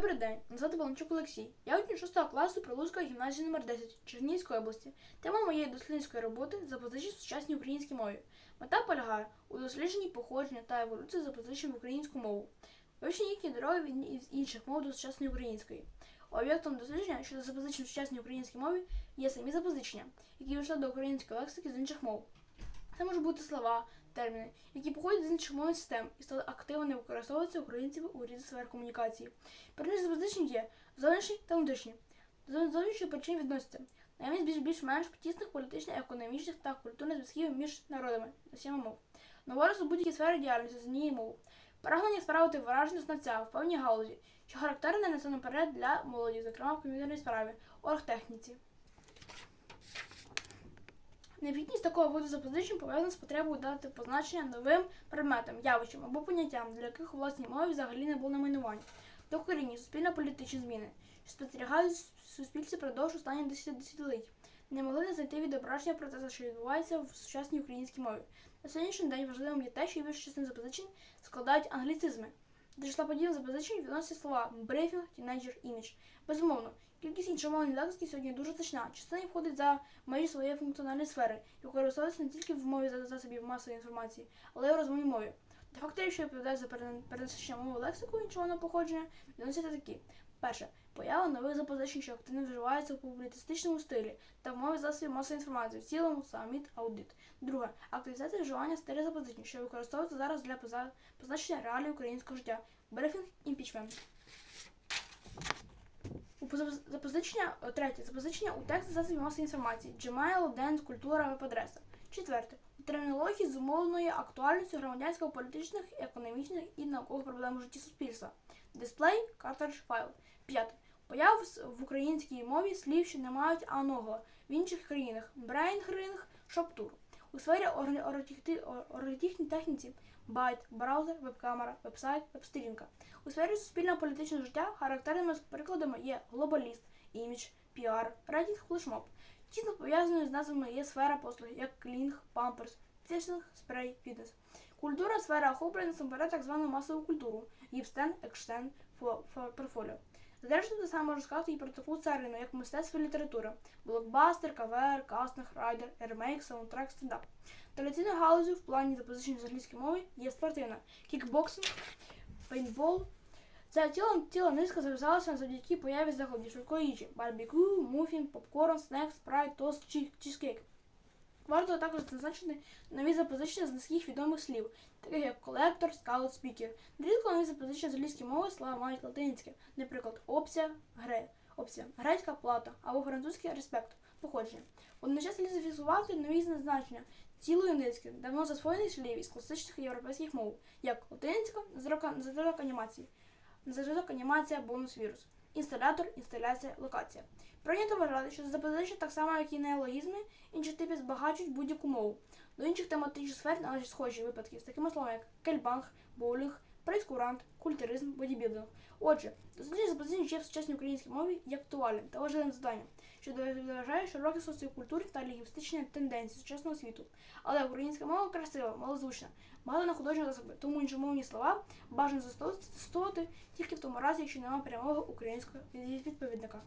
Добрий день, звати Баланчук Олексій. Я учень 6 класу Прилуцької гімназії номер 10 Чернігівської області. Тема моєї дослідницької роботи запозичення сучасній українській мові. Мета полягає у дослідженні походження та еволюції запозичень в українську мову, вивчення їхні дороги від інших мов до сучасної української. Об'єктом дослідження щодо запозичень в сучасній українській мові є самі запозичення, які вийшли до української лексики з інших мов. Це можуть бути слова, терміни, які походять з інших мовних систем і стали активно використовуватися українцями у різних сферах комунікації. Перші запозичення є зовнішні та внутрішні. До зовнішніх причин відносяться наявність більш- більш-менш тісних політичних, економічних та культурних зв'язків між народами носіями мов. Новорос у будь-якій сфері діяльності з однієї мови. Прагнення справити враження знавця в певній галузі, що характерне насамперед для молоді, зокрема в комп'ютерній справі, оргтехніці. Необхідність такого виду запозичень пов'язана з потребою дати позначення новим предметам, явищам або поняттям, для яких у власній мові взагалі не було найменування, докорінні суспільно-політичні зміни, що спостерігають в суспільстві продовж останніх десятиліть, не могли не знайти відображення процесу, що відбувається в сучасній українській мові. На сьогоднішній день важливим є те, що більшу частину запозичень складають англіцизми. До числа подібних запозичень відносяться слова брифінг, тінейджер, імідж. Безумовно, кількість іншомовної лексики сьогодні дуже значна. Частина входить за межі своєї функціональної сфери і використовується не тільки в мові за- засобів масової інформації, але й у розмовній мові. До факторів, що відповідають за перен- перенесення мови лексику іншомовного походження, відносяться такі. Перше. Поява нових запозичень, що активно вживаються у публіцистичному стилі та в мові засобів масової інформації, в цілому саміт аудит. Друге. Активізація вживання стилю запозичень, що використовується зараз для позначення реалій українського життя. Брифінг, імпічмент. Запозичення, третє, запозичення у тексти засобів масової інформації, Gmail, Dance, культура, веб-адреса. Четверте. Термінології зумовленої актуальністю громадянсько-політичних, економічних і наукових проблем у житті суспільства. Дисплей, картридж, файл. П'яте. Появ в українській мові слів, що не мають аного в інших країнах. Брейнгринг, шоптур. У сфері орг- оргтехні- ор- оргтехні техніці байт, браузер, веб-камера, веб-сайт, веб-сторінка. У сфері суспільно-політичного життя характерними прикладами є глобаліст, імідж, піар, рейтинг, флешмоб. Тісно пов'язаною з назвами є сфера послуг, як клінг, памперс, фітнес, спрей, фітнес. Культура сфера охоплює насамперед так звану масову культуру, гіпстен, екштен, фо- фо- портфоліо. Зрештою, те саме можна сказати і про таку царину, як мистецтво і література, блокбастер, кавер, кастинг, райдер, ремейк, саундтрек, стендап. Традиційною галузю в плані запозичень з англійської мови є спортивна, кікбоксинг, пейнтбол. Ця тіло, тіло низько зав'язалося завдяки появі заходів швидкої їжі, барбекю, муфін, попкорн, снек, спрайт, тост, чі- чізкейк. Варто також зазначити нові запозичення з низьких відомих слів, таких як колектор, скаут, спікер. Нерідко нові запозичення з англійської мови слова мають латинське, наприклад, опція, гре, опція, грецька плата або французький респект, походження. Водночас слід зафіксувати нові значення цілої низки давно засвоєних слів із класичних європейських мов, як латинська, зразок анімації, зразок анімація, бонус вірус, інсталятор, інсталяція, локація. Прийнято вважати, що запозичення, так само як і неологізми, інші типи збагачують будь-яку мову. До інших тематичних сфер належать схожі випадки з такими словами, як кельбанг, боулінг, прейскурант, культуризм, бодібілдинг. Отже, дослідження запозичень ще в сучасній українській мові є актуальним та важливим завданням, що відображає широкі соціокультурні та лінгвістичні тенденції сучасного світу. Але українська мова красива, малозвучна, багато на художні засоби, тому іншомовні слова бажано застосовувати тільки в тому разі, якщо немає прямого українського відповідника.